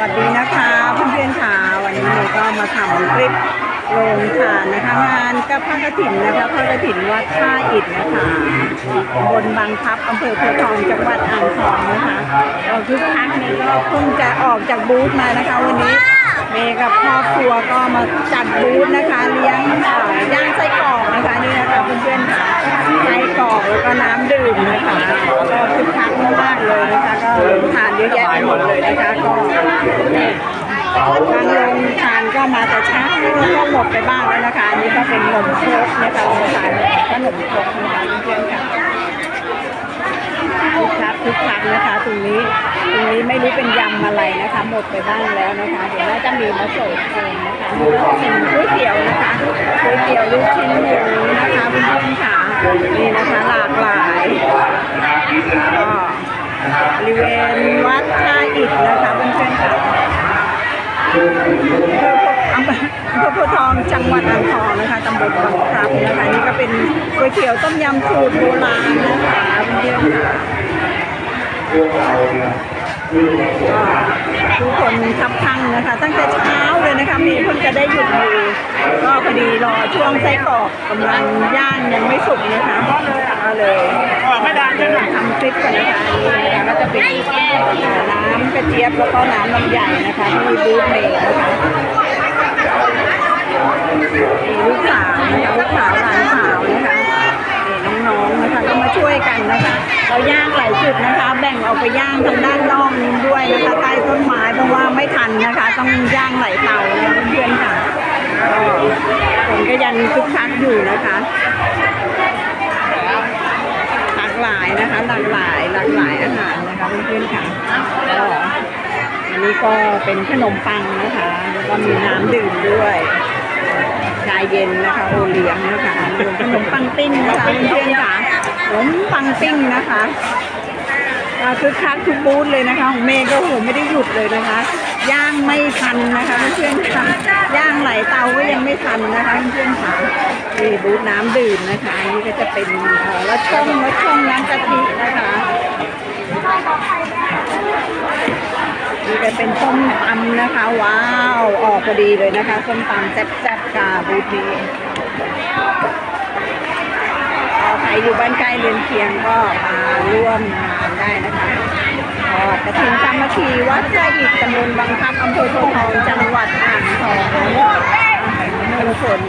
วัสดีนะคะเพื่อนๆค่ะวันนี้เราก็มาทำคลิปโรงทานนะคะงานกับพระกฐินนะคะพระกฐินวัดท่าอิฐนะคะบนบางพลับอำเภอโพทองจังหวัดอ่างทองนะคะก็คึกคักนี่ก็เพิ่งจะออกจากบูธมานะคะ วันนี้เมย์กับครอบครัวก็มาจัดบูธนะคะเลี้ยงย่างไส้กรอกนะคะนี่นะคะเพื่อนๆค่ะไส้กรอกแล้วก็น้ำดื่มนะคะก็คึกคักมากๆเลยนะคะก็ทานเยอะแยะไปหมดเลยนะคะก็ ทางลงทาน ก็มาแต่เช้าก็หมดไปบ้างแล้วนะคะอันนี่ก็เป็นขนมครกนะคะเราทานขนมครกนะคะเพื่อนๆค่ะคึกคักคึกคักนะคะตรงนี้ตรงนี้ไม่รู้เป็นยำอะไรนะคะ หมดไปบ้างแล้วนะคะ เดี๋ยวน่าจะมีมาสิร์ฟเองนะคะนี่ก็เป็นก๋วยเตี๋ยวนะคะก๋วยเตี๋ยวลูกชิ้นหมูนะคะเพื่อนๆค่ะนี่นะคะหลากหลายก็บริเวณวัดท่าอิฐนะคะ อำเภออำเภอโพทองจังหวัดอ่างทองนะคะตำบลบางพลับนะคะนี่ก็เป็นก๋วยเตี๋ยวต้มยำสูตรโบราณนะคะเพื่อนๆค่ะก็ทุกคนคับข้งนะคะ ตั้งแต่เช้าเลยนะคะมีเพิ่งจะได้หยุดอยู่ก็พอดีรอช่วงไส้กรอกกำลังย่างยังไม่สุกนะคะก็เลยไม่ได้ทำคลิปกันนะคะนนี้นะคะก็จะเป็นน้ำกระเจี๊ยบแล้วก็น้ำลำไยนะคะที่บูธเมย์นะคะ มีลูกสาวนะคะลูกสาวหลานสาวนะคะนี่น้องๆนะคะก็มาช่วยกันนะคะ เราย่ ดนะคะ แบ่งออกไปย่างทางด้านนอกนู้ด้วยนะคะใต้ต้นไม้เพราะว่าไม่ทันนะคะ ต้องย่างหลายเตานะเพื่อนๆค่ะก็คนก็ยังคึกคักอยู่นะคะหลากหลายนะคะหลากหลายหลากหลายอาหารนะคะเพื่อนๆค่ะก็อันนี้ก็เป็นขนมปังนะคะแล้วก็มีน้ำดื่มด้วยชาเย็นนะคะโอเลี้ยงนะคะขนมปังปิ้งนะคะเพื่อนๆค่ะขนมปังปิ้งนะคะ คือคักทุกบูธเลยนะคะของเมย์ก็โหไม่ได้หยุดเลยนะคะ ย่างไม่ทันนะคะเพื่อนๆค่ะย่างไหลเตาก็ยังไม่ทันนะคะเพื่อนๆค่ะนี่บูธน้ำดื่มนะคะอันนี่ก็จะเป็นเอ่อรสช่องรสช่องน้ำกะทินะคะนี่ก็เป็นส้มตำนะคะ ว้าวออกพอดีเลยนะคะส้มตำแซ่บๆค่ะบูธนี้ใครอยู่บ้านใกล้เรือนเคียงก็มาร่วมงานได้นะคะ ทอดกระถิ่นสามัคคีวัดไร่อิฐตำบลบางพลับอำเภอโพย์ทองจังหวัดอ่างทองมงฝน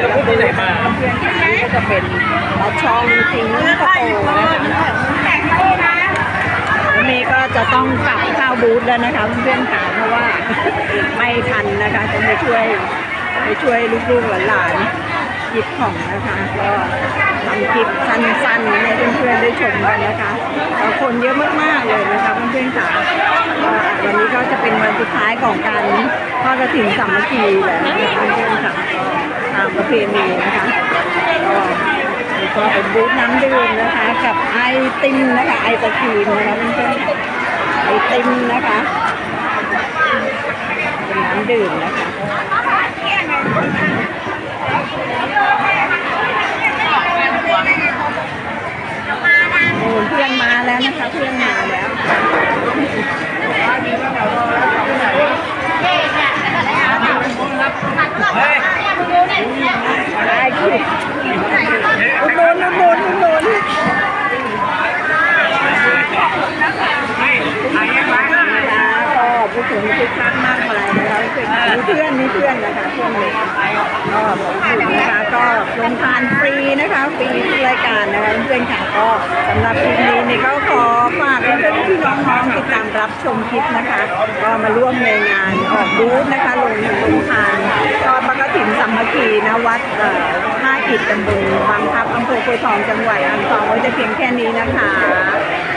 แล้วพูดไหนมาเพื่อนๆนี่ก็จะเป็นปลาช่องสิงคโปร์นะคะเมย์ก็จะต้องกลับเข้าบูธแล้วนะคะเพื่อนๆค่ะเพราะว่าไม่ทันนะคะจะไปช่วยไปช่วยลูกๆหลานๆ หยิบของนะคะ ก็ทำคลิปสั้นๆให้เพื่อนๆได้ชมกันนะคะคนเยอะมากๆเลยนะคะเพื่อนๆค่ะวันนี้ก็จะเป็นวันสุดท้ายของการทอดกระถิ่นสามัคคีแล้วนะคะเพื่อนๆค่ะตามประเพณีนะคะก็ก็เป็นบูธน้ำดื่มนะคะ กับไอติมนะคะไอศครีมนะคะเพื่อนๆไอติมนะคะเป็นน้ำดื่มนะคะ โอ้เพื่อนมาแล้วนะคะ เพื่อนมาแล้ว ได้คืออุดหนุนอุดหนุนอุดหนุนนะก็ผู้ถึงคึกคักมากมายนะคะมี เพื่อนมีเพื่อนนะคะเพื่อนเลยก็บอกถึงนะคะก็ลงทานฟรีนะคะฟรีทุกรายการนะคะเพื่อนค่ะก็สำหรับคลิปนี้นี่ก็ขอฝากเพื่อนๆพี่น้องๆติดตามรับชมคลิปนะคะ ก็มาร่วมในงานออกบูธนะคะลงลงทานก็ปกติสามัคคีนะวัดท่าอิฐตำบลบางพลับอำเภอโพธิ์ทองจังหวัดอ่างทองไว้จะเพียงแค่นี้นะคะ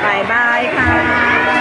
บายบายค่ะ